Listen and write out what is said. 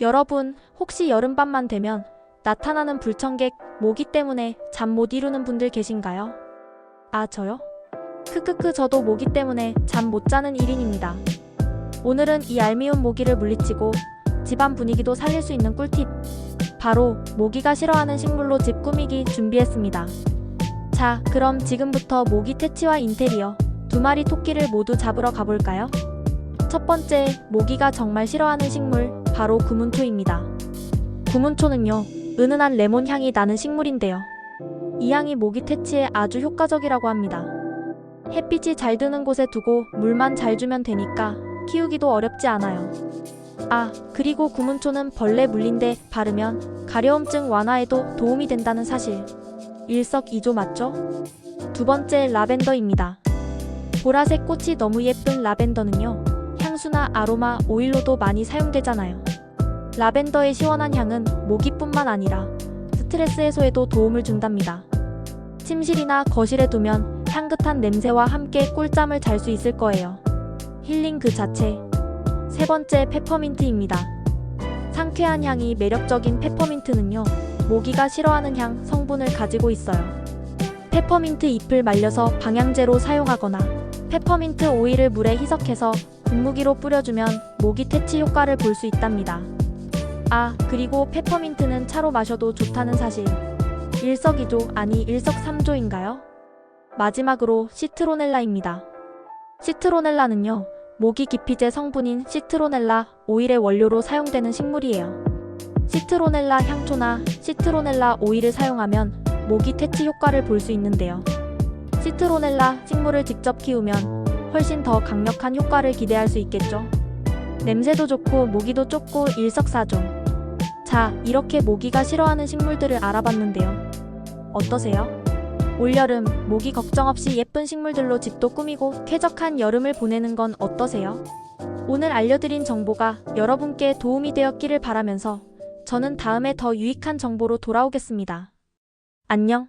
여러분, 혹시 여름밤만 되면 나타나는 불청객, 모기 때문에 잠 못 이루는 분들 계신가요? 아, 저요? 크크크, 저도 모기 때문에 잠 못 자는 1인입니다. 오늘은 이 얄미운 모기를 물리치고 집안 분위기도 살릴 수 있는 꿀팁. 바로 모기가 싫어하는 식물로 집 꾸미기 준비했습니다. 자, 그럼 지금부터 모기 퇴치와 인테리어 두 마리 토끼를 모두 잡으러 가볼까요? 첫 번째, 모기가 정말 싫어하는 식물, 바로 구문초입니다. 구문초는요, 은은한 레몬 향이 나는 식물인데요. 이 향이 모기 퇴치에 아주 효과적이라고 합니다. 햇빛이 잘 드는 곳에 두고 물만 잘 주면 되니까 키우기도 어렵지 않아요. 아, 그리고 구문초는 벌레 물린데 바르면 가려움증 완화에도 도움이 된다는 사실. 일석이조 맞죠? 두 번째 라벤더입니다. 보라색 꽃이 너무 예쁜 라벤더는요. 향수나 아로마 오일로도 많이 사용되잖아요. 라벤더의 시원한 향은 모기뿐만 아니라 스트레스 해소에도 도움을 준답니다. 침실이나 거실에 두면 향긋한 냄새와 함께 꿀잠을 잘 수 있을 거예요. 힐링 그 자체. 세 번째 페퍼민트입니다. 상쾌한 향이 매력적인 페퍼민트는요. 모기가 싫어하는 향 성분을 가지고 있어요. 페퍼민트 잎을 말려서 방향제로 사용하거나 페퍼민트 오일을 물에 희석해서 분무기로 뿌려주면 모기 퇴치 효과를 볼 수 있답니다. 아, 그리고 페퍼민트는 차로 마셔도 좋다는 사실. 일석이조 아니 일석삼조인가요? 마지막으로 시트로넬라입니다. 시트로넬라는요, 모기 기피제 성분인 시트로넬라 오일의 원료로 사용되는 식물이에요. 시트로넬라 향초나 시트로넬라 오일을 사용하면 모기 퇴치 효과를 볼 수 있는데요. 시트로넬라 식물을 직접 키우면 훨씬 더 강력한 효과를 기대할 수 있겠죠. 냄새도 좋고 모기도 쫓고 일석사조. 자, 이렇게 모기가 싫어하는 식물들을 알아봤는데요. 어떠세요? 올여름 모기 걱정 없이 예쁜 식물들로 집도 꾸미고 쾌적한 여름을 보내는 건 어떠세요? 오늘 알려드린 정보가 여러분께 도움이 되었기를 바라면서 저는 다음에 더 유익한 정보로 돌아오겠습니다. 안녕.